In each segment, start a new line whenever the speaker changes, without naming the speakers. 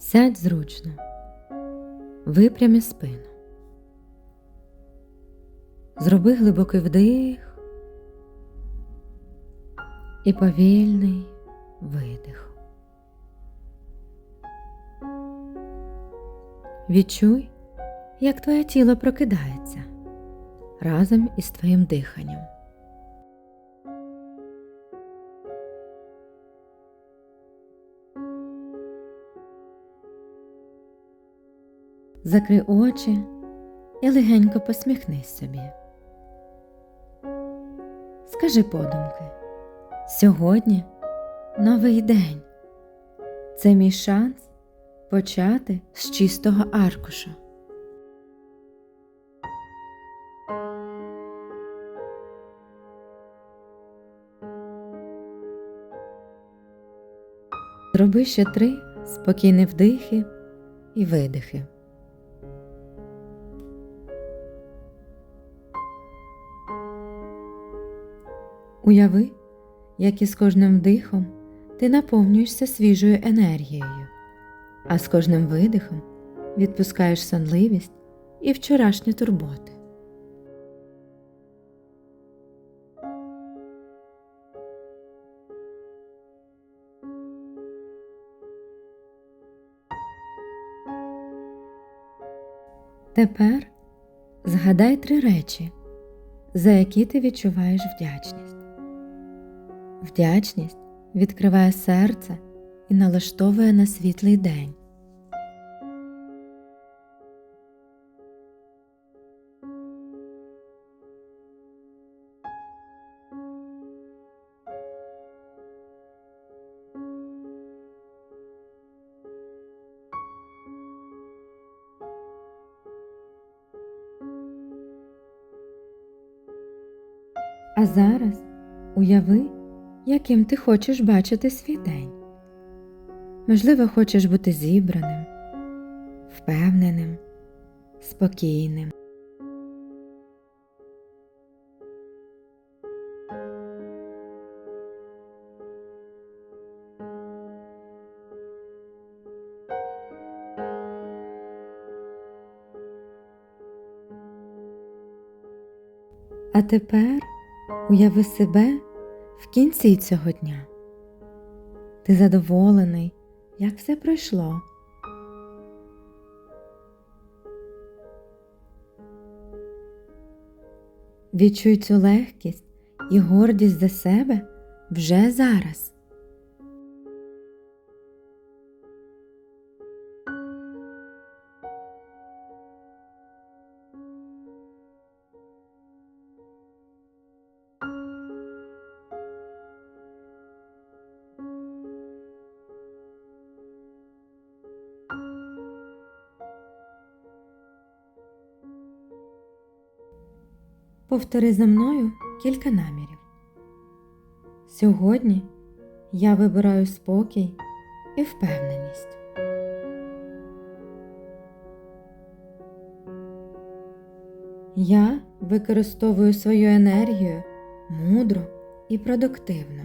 Сядь зручно, випрями спину. Зроби глибокий вдих і повільний видих. Відчуй, як твоє тіло прокидається разом із твоїм диханням. Закрий очі і легенько посміхнись собі. Скажи подумки, сьогодні новий день. Це мій шанс почати з чистого аркуша. Зроби ще три спокійні вдихи і видихи. Уяви, як із кожним вдихом ти наповнюєшся свіжою енергією, а з кожним видихом відпускаєш сонливість і вчорашні турботи. Тепер згадай три речі, за які ти відчуваєш вдячність. Вдячність відкриває серце і налаштовує на світлий день. А зараз уяви, яким ти хочеш бачити свій день. Можливо, хочеш бути зібраним, впевненим, спокійним. А тепер уяви себе в кінці цього дня. Ти задоволений, як все пройшло. Відчуй цю легкість і гордість за себе вже зараз. Повтори за мною кілька намірів. Сьогодні я вибираю спокій і впевненість. Я використовую свою енергію мудро і продуктивно.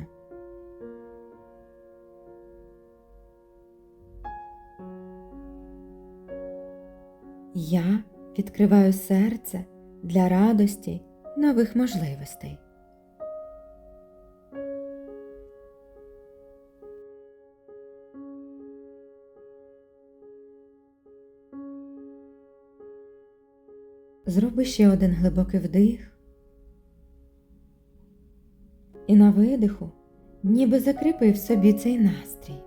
Я відкриваю серце для радості нових можливостей. Зроби ще один глибокий вдих. І на видиху ніби закріпив собі цей настрій.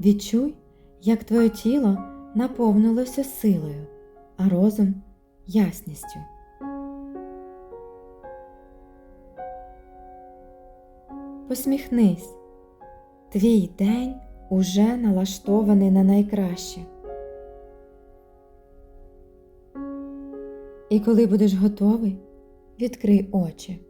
Відчуй, як твоє тіло наповнилося силою, а розум ясністю. Посміхнись, твій день уже налаштований на найкраще. І коли будеш готовий, відкрий очі.